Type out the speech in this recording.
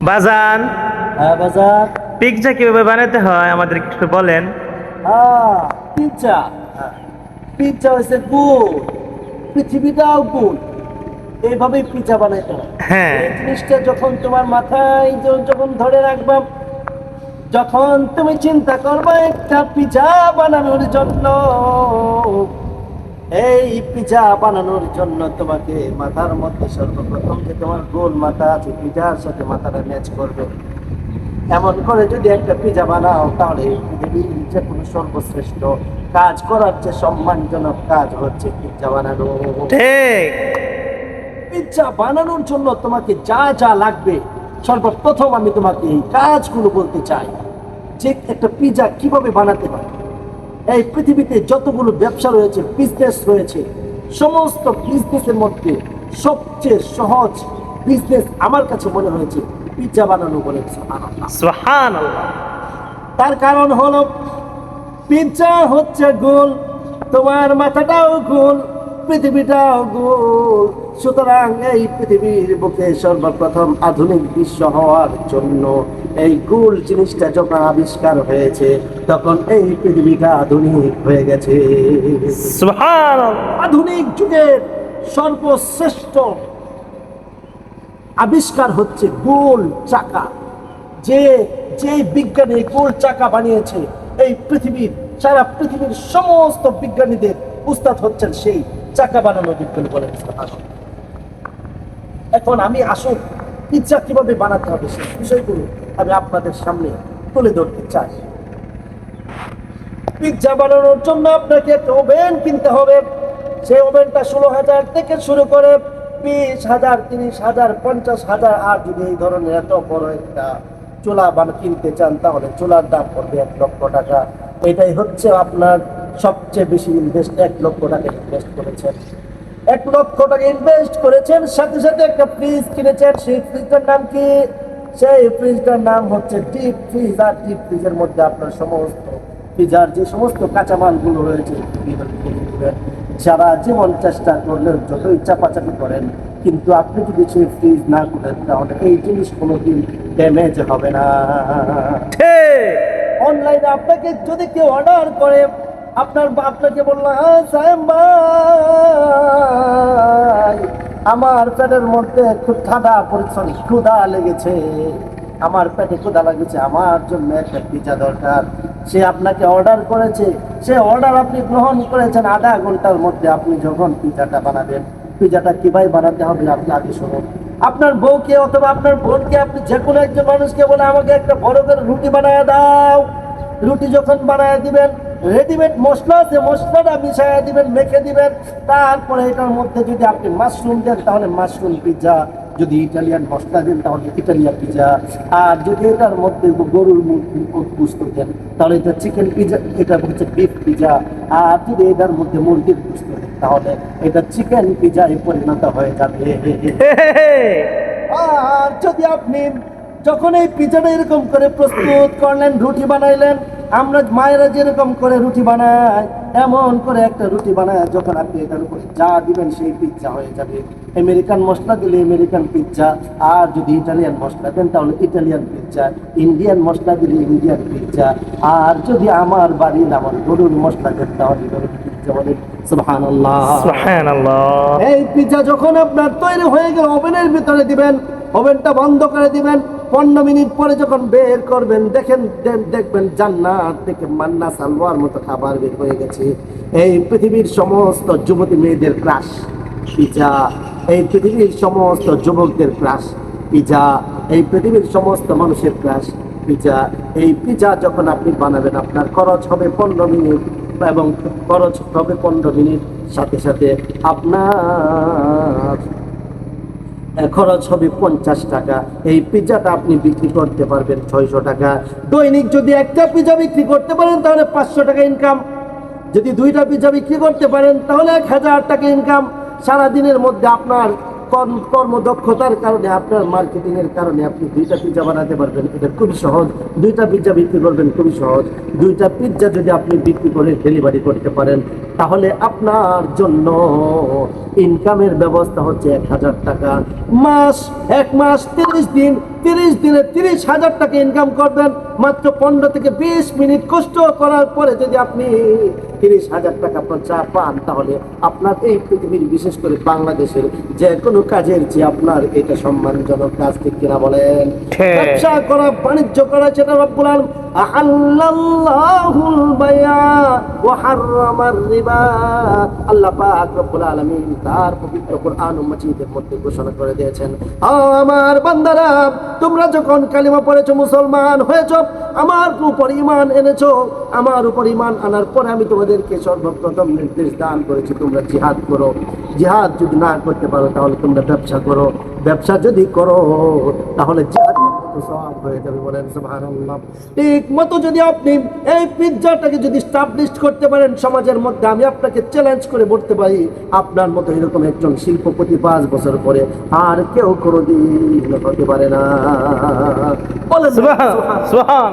বাজান। হ্যাঁ বাজার পিৎজা কীভাবে বানাতে হয় আমাদের একটু বলেন। হ্যাঁ পিজ্জা পিজ্জা হয়েছে গুড়। পৃথিবীটাও গুড়। এইভাবেই পিজ্জা বানাইতে হয়। হ্যাঁ। এই জিনিসটা যখন তোমার মাথায় যখন ধরে রাখবা যখন তুমি চিন্তা করবে একটা পিজা বানানোর জন্য পিজা বানানোর জন্য তোমাকে মাথার মধ্যে সর্বপ্রথম যে তোমার গোল মাথা আছে পিজার সাথে মাথাটা ম্যাচ করবে। এমন করে যদি একটা পিজা বানাও তাহলে যে কোনো সর্বশ্রেষ্ঠ কাজ করার যে সম্মানজনক কাজ হচ্ছে পিজা বানানো। ঠিক। বানানোর জন্য তোমাকে যা যা লাগবে সর্বপ্রথম আমি তোমাকে এই কাজগুলো বলতে চাই যে একটা পিৎজা কীভাবে বানাতে পারে এই পৃথিবীতে যতগুলো ব্যবসা রয়েছে বিজনেস রয়েছে সমস্ত বিজনেসের মধ্যে সবচেয়ে সহজ বিজনেস আমার কাছে মনে হয়েছে পিৎজা বানানো বলে তার কারণ হলো পিৎজা হচ্ছে গোল তোমার মাথাটাও গোল পৃথিবীটাও গোল। সুতরাং এই পৃথিবীর বুকে সর্বপ্রথম আধুনিক বিশ্ব হওয়ার জন্য এই গোল জিনিসটা যখন আবিষ্কার হয়েছে তখন এই পৃথিবীটা আধুনিক হয়ে গেছে। আধুনিক যুগের সর্বশ্রেষ্ঠ আবিষ্কার হচ্ছে গোল চাকা। যে যে বিজ্ঞানী গোল চাকা বানিয়েছে এই পৃথিবীর সারা পৃথিবীর সমস্ত বিজ্ঞানীদের উস্তাদ হচ্ছেন সেই চাকা বানানো বিজ্ঞানী বলেন এখন আমি আসুন পিৎজা কীভাবে বানাতে হবে সেই বিষয়গুলো। আমি আপনাদের সামনে তুলে ধরতে চাই। পিৎজা বানানোর জন্য আপনাকে একটা ওভেন কিনতে হবে। সেই ওভেনটা ষোলো হাজার থেকে শুরু করে বিশ হাজার, তিরিশ হাজার, পঞ্চাশ হাজার, আর যদি এই ধরনের এত বড় একটা চুলা বানা কিনতে চান, তাহলে চুলার দাম পড়বে এক লক্ষ টাকা। এটাই হচ্ছে আপনার সবচেয়ে বেশি ইনভেস্ট এক লক্ষ টাকা ইনভেস্ট করেছেন। এক লক্ষ টাকা ইনভেস্ট করেছেন, সাথে সাথে একটা ফ্রিজ কিনেছেন। সেই ফ্রিজটার নাম কি? সেই ফ্রিজটার নাম হচ্ছে ডিপ ফ্রিজ আর ডিপ ফ্রিজের মধ্যে আপনার সমস্ত পিজার যে সমস্ত কাঁচামালগুলো রয়েছে। যারা জীবন চেষ্টা করলেও যতই চাপাচাপি করেন কিন্তু আপনি যদি সেই ফ্রিজ না করেন তাহলে এই জিনিস কোনোদিন ড্যামেজ হবে না অনলাইনে আপনাকে যদি কেউ অর্ডার করে আপনার আপনাকে বলল হ্যাঁ সাহেব আমার পেটের মধ্যে একটু ঠাডা পরিচ্ছন্ন ক্ষুধা লেগেছে। আমার পেটে ক্ষুদা লেগেছে, আমার জন্য একটা পিজা দরকার। সে আপনাকে অর্ডার করেছে। সে অর্ডার আপনি গ্রহণ করেছেন আধা ঘণ্টার মধ্যে আপনি যখন পিজাটা বানাবেন। পিজাটা কীভাবে বানাতে হবে আপনি আগে শুনুন। আপনার বউকে অথবা আপনার বোনকে আপনি যে কোনো একজন মানুষকে বলে আমাকে একটা বড় করে রুটি বানায় দাও। রুটি যখন বানায় দিবেন রেডিমেড মশলা আছে, মশলাটা মিশাইয়া দিবেন, মেখে দিবেন। তারপরে এটার মধ্যে যদি আপনি মাশরুম দেন, তাহলে মাশরুম পিৎজা যদি ইটালিয়ান মশলা দেন, তাহলে ইটালিয়ান পিৎজা আর যদি এটার মধ্যে গরুর গুস্ত দেন, তাহলে এটা চিকেন পিৎজা এটা হচ্ছে বিফ পিৎজা আর যদি এটার মধ্যে মুরগির গুস্ত দেন, তাহলে এটা চিকেন পিৎজায় পরিণত হয়ে যাবে। আর যদি আপনি যখন এই পিজাটা এরকম করে প্রস্তুত করলেন, রুটি বানাইলেন আমরা মায়েরা যেরকম করে রুটি বানায় এমন করে একটা রুটি বানায় যখন আপনি এটার উপরে যা দিবেন সেই পিৎজা হয়ে যাবে। আমেরিকান মশলা দিলে আমেরিকান পিৎজা আর যদি ইটালিয়ান মশলা দেন তাহলে ইটালিয়ান পিৎজা ইন্ডিয়ান মশলা দিলে ইন্ডিয়ান পিৎজা আর যদি আমার বাড়ির আমার গরুর মশলা দেন তাহলে গরুর পিৎজা বলে এই পিৎজা যখন আপনার তৈরি হয়ে গেল ওভেনের ভিতরে দিবেন ওভেনটা বন্ধ করে দিবেন পনেরো মিনিট পরে যখন বের করবেন, দেখেন দেখবেন জান্নাত থেকে মান্না সালোয়ার মতো খাবার বের হয়ে গেছে। এই পৃথিবীর সমস্ত যুবতী মেয়েদের ক্রাশ, পিজা, এই পৃথিবীর সমস্ত যুবকদের ক্রাশ, পিজা, এই পৃথিবীর সমস্ত মানুষের ক্রাশ, পিজা, এই পিজা যখন আপনি বানাবেন, আপনার খরচ হবে পনেরো মিনিট এবং খরচ হবে পনেরো মিনিট। সাথে সাথে আপনার খরচ হবে পঞ্চাশ টাকা। এই পিৎজাটা আপনি বিক্রি করতে পারবেন ছয়শো টাকা। দৈনিক যদি একটা পিজা বিক্রি করতে পারেন, তাহলে পাঁচশো টাকা ইনকাম যদি দুইটা পিজা বিক্রি করতে পারেন, তাহলে এক হাজার টাকা ইনকাম সারাদিনের মধ্যে আপনার কর্মদক্ষতার কারণে, আপনার মার্কেটিং এর কারণে আপনি দুইটা পিজ্জা বানাতে পারবেন। এটা খুবই সহজ। দুইটা পিজ্জা বিক্রি করবেন খুবই সহজ। দুইটা পিজ্জা যদি আপনি বিক্রি করে ডেলিভারি করতে পারেন, তাহলে আপনার জন্য ইনকামের ব্যবস্থা হচ্ছে এক হাজার টাকা। মাস, এক মাস, তিরিশ দিন, তিরিশ দিনে তিরিশ হাজার টাকা ইনকাম করবেন। মাত্র পনেরো থেকে বিশ মিনিট কষ্ট করার পরে যদি আপনি তিরিশ হাজার টাকা আপনার চা পান তাহলে আপনার এই পৃথিবীর বিশেষ করে বাংলাদেশের যে কোনো কাজের যে আপনার এটা সম্মানজনক কাজ ঠিক কিনা বলেন। ব্যবসা করা বাণিজ্য করা সেটা রব্বুল আলম আমার উপর ঈমান এনেছো, আমার উপর ঈমান আনার পরে আমি তোমাদেরকে সর্বপ্রথম নির্দেশ দান করেছি, তোমরা জিহাদ করো। জিহাদ যদি না করতে পারো, তাহলে তোমরা ব্যবসা করো। ব্যবসা যদি করো, তাহলে হয়ে যাবে বলেন সুবহানাল্লাহ। ঠিক মতো যদি আপনি এই পিৎজাটাকে যদি স্টাবলিশ করতে পারেন সমাজের মধ্যে, আমি আপনাকে চ্যালেঞ্জ করে বলতে পারি, আপনার মতো এরকম একজন শিল্পপতি পাঁচ বছর পরে আর কেউ কোনোদিন হতে পারে না। বলেন সুবহান সুবহান।